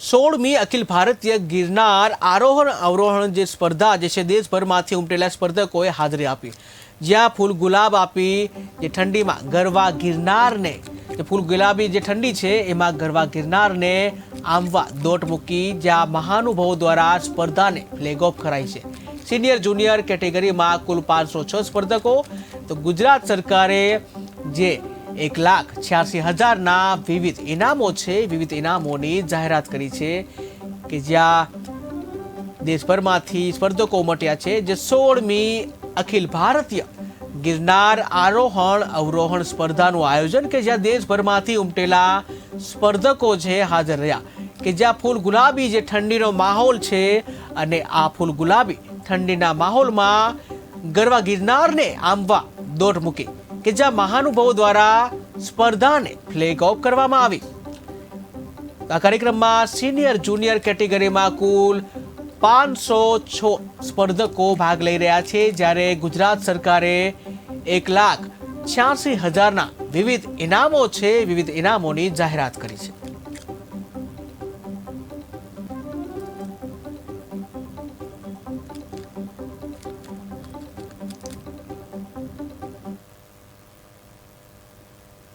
સોળમી અખિલ ભારતીય ગિરનાર આરોહણ અવરોહણ જે સ્પર્ધા જે છે દેશભરમાંથી ઉમટેલા સ્પર્ધકોએ હાજરી આપી. જ્યાં ફૂલ ગુલાબ આપી જે ઠંડીમાં ગરવા ગિરનારને, જે ફૂલ ગુલાબી જે ઠંડી છે એમાં ગરવા ગિરનારને આંબવા દોટ મૂકી જ્યાં મહાનુભાવો દ્વારા સ્પર્ધાને ફ્લેગ ઓફ કરાઈ છે. સિનિયર જુનિયર કેટેગરીમાં કુલ પાંચસો છ સ્પર્ધકો. તો ગુજરાત સરકારે જે એક લાખ છ્યાસી હજારના વિવિધ ઇનામો છે. વિવિધ ઇનામોની જાહેરાત કરી છે કે જ્યાં દેશભરમાંથી સ્પર્ધકો ઉમટ્યા છે, જે સોળમી અખિલ ભારતીય ગિરનાર આરોહણ અવરોહણ સ્પર્ધાનું આયોજન કે જ્યાં દેશભરમાંથી ઉમટેલા સ્પર્ધકો છે હાજર રહ્યા, કે જ્યાં ફૂલ ગુલાબી જે ઠંડીનો માહોલ છે અને આ ફૂલ ગુલાબી ઠંડીના માહોલમાં ગરવા ગિરનારને આંબવા દોટ મૂકી કે જ્યાં મહાનુભાવો દ્વારા સ્પર્ધાને ફ્લેગ ઓફ કરવામાં આવી. આ કાર્યક્રમમાં સિનિયર જુનિયર કેટેગરીમાં કુલ પાંચસો છ સ્પર્ધકો ભાગ લઈ રહ્યા છે, જ્યારે ગુજરાત સરકારે એક લાખ છ્યાસી હજારના વિવિધ ઇનામો છે, વિવિધ ઇનામોની જાહેરાત કરી છે.